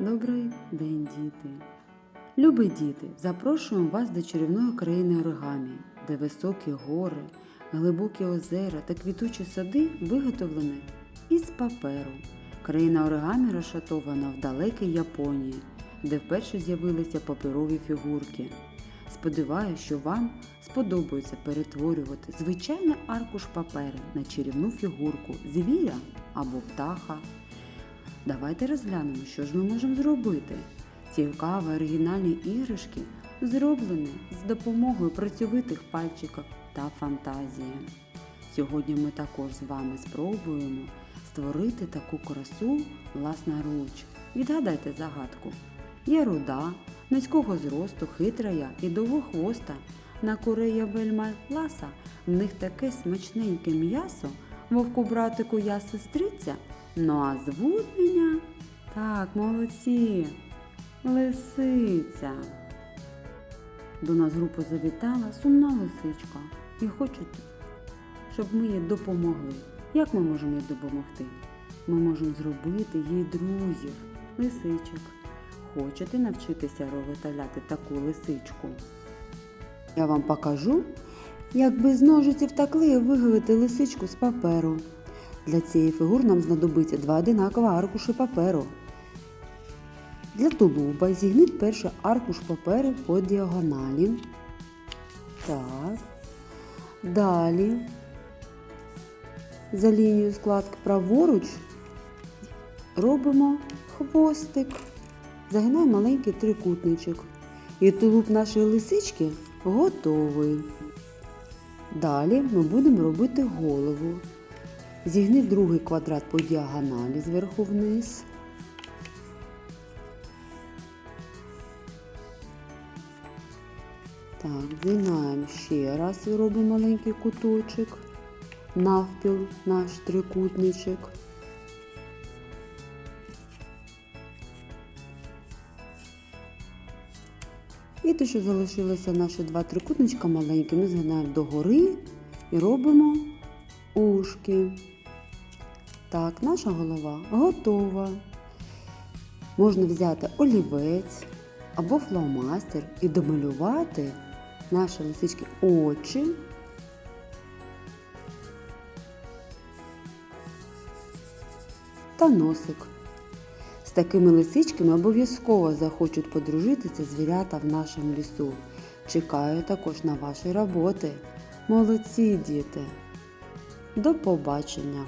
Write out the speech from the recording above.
Добрий день, діти! Любі діти, запрошуємо вас до чарівної країни оригамі, де високі гори, глибокі озера та квітучі сади виготовлені із паперу. Країна оригамі розшатована в далекій Японії, де вперше з'явилися паперові фігурки. Сподіваюся, що вам сподобається перетворювати звичайний аркуш паперу на чарівну фігурку звіря або птаха. Давайте розглянемо, що ж ми можемо зробити. Цікаві оригінальні іграшки зроблені з допомогою працьовитих пальчиків та фантазії. Сьогодні ми також з вами спробуємо створити таку красу власноруч. Відгадайте загадку. Я руда, низького зросту, хитра я і довгохвоста. На курея вельма ласа, в них таке смачненьке м'ясо, вовку братику я сестриця, ну а звуть мене так, молодці, лисиця. До нас групу завітала сумна лисичка і хочуть, щоб ми їй допомогли. Як ми можемо їй допомогти? Ми можемо зробити їй друзів, лисичок. Хочете навчитися виготовляти таку лисичку? Я вам покажу, як без ножиців та клею виготовити лисичку з паперу. Для цієї фігури нам знадобиться два одинакові аркуші паперу. Для тулуба зігніть перший аркуш паперу по діагоналі. Так. Далі за лінією складки праворуч робимо хвостик. Загинаємо маленький трикутничок. І тулуб нашої лисички готовий. Далі ми будемо робити голову. Зігни другий квадрат по діагоналі зверху вниз. Так, згинаємо ще раз і робимо маленький куточок. Навпіл наш трикутничок. І те, що залишилося наші два трикутничка маленькі, ми згинаємо догори і робимо ушки. Так, наша голова готова. Можна взяти олівець або фломастер і домалювати наші лисички очі. Та носик. З такими лисичками обов'язково захочуть подружитися звірята в нашому лісу. Чекаю також на ваші роботи. Молодці, діти! До побачення!